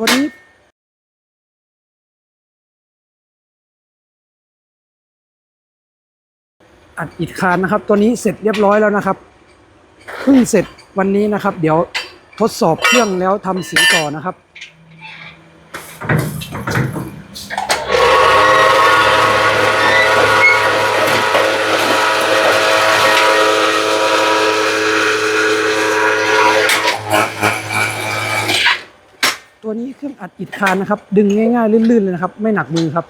ตัวนี้อัดอิดคานนะครับ ตัวนี้เสร็จเรียบร้อยแล้วนะครับเพิ่งเสร็จวันนี้นะครับ เดี๋ยวทดสอบเครื่องแล้วทำสีต่อนะครับ ตัวนี้เครื่องอัดอิดคานนะครับ ดึงง่ายๆ ลื่นๆเลยนะครับ ไม่หนักมือครับ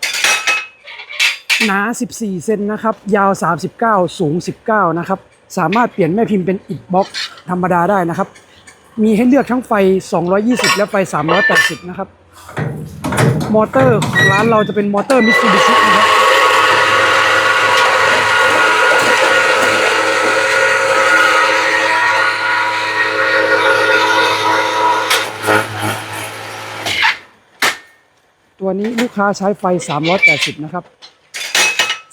หนา 14 เซนนะครับ ยาว 39 สูง 19 นะครับ สามารถเปลี่ยนแม่พิมพ์เป็นอิฐบล็อกธรรมดาได้นะครับ มีให้เลือกทั้งไฟ 220 และไฟ 380 นะครับ มอเตอร์ของร้านเราจะเป็นมอเตอร์มิตซูบิชินะครับ ตัวนี้ลูกค้าใช้ไฟ 380 นะครับ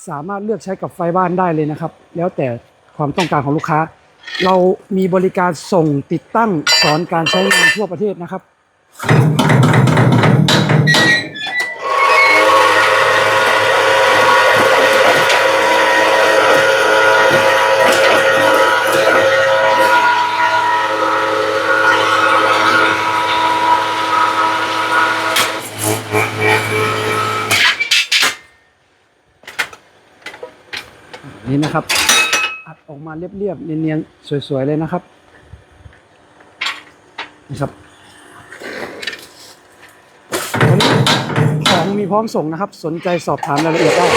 สามารถเลือกใช้กับไฟบ้านได้เลยนะครับ แล้วแต่ความต้องการของลูกค้า เรามีบริการส่งติดตั้งสอนการใช้งานทั่วประเทศนะครับ นี่นะครับ อัดออกมาเรียบๆเนียนๆสวยๆเลยนะครับนี่ครับของมีพร้อมส่งนะครับ สนใจสอบถามรายละเอียดได้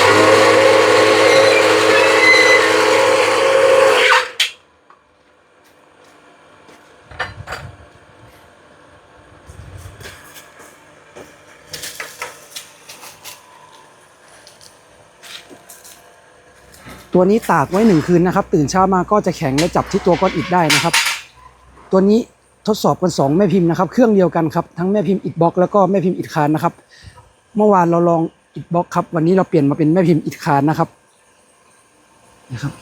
ตัวนี้ตากไว้หนึ่งคืนนะครับ ตื่นเช้ามาก็จะแข็งและจับที่ตัวก้อนอิฐได้นะครับ ตัวนี้ทดสอบกันสองแม่พิมพ์นะครับ เครื่องเดียวกันครับ ทั้งแม่พิมพ์อิฐบล็อกแล้วก็แม่พิมพ์อิฐคานนะครับ เมื่อวานเราลองอิฐบล็อกครับ วันนี้เราเปลี่ยนมาเป็นแม่พิมพ์อิฐคานนะครับนะครับ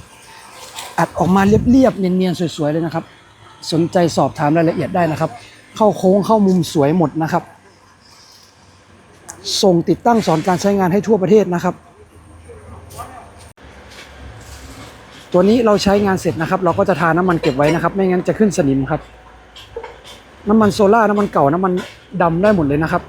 อัดออกมาเรียบๆเนียนๆสวยๆเลยนะครับ สนใจสอบถามรายละเอียดได้นะครับ เข้าโค้งเข้ามุมสวยหมดนะครับ ส่งติดตั้งสอนการใช้งานให้ทั่วประเทศนะครับ ตัวนี้เราใช้งานเสร็จนะครับ เราก็จะทาน้ำมันเก็บไว้นะครับ ไม่งั้นจะขึ้นสนิมครับ น้ำมันโซล่าน้ำมันเก่าน้ำมันดำได้หมดเลยนะครับ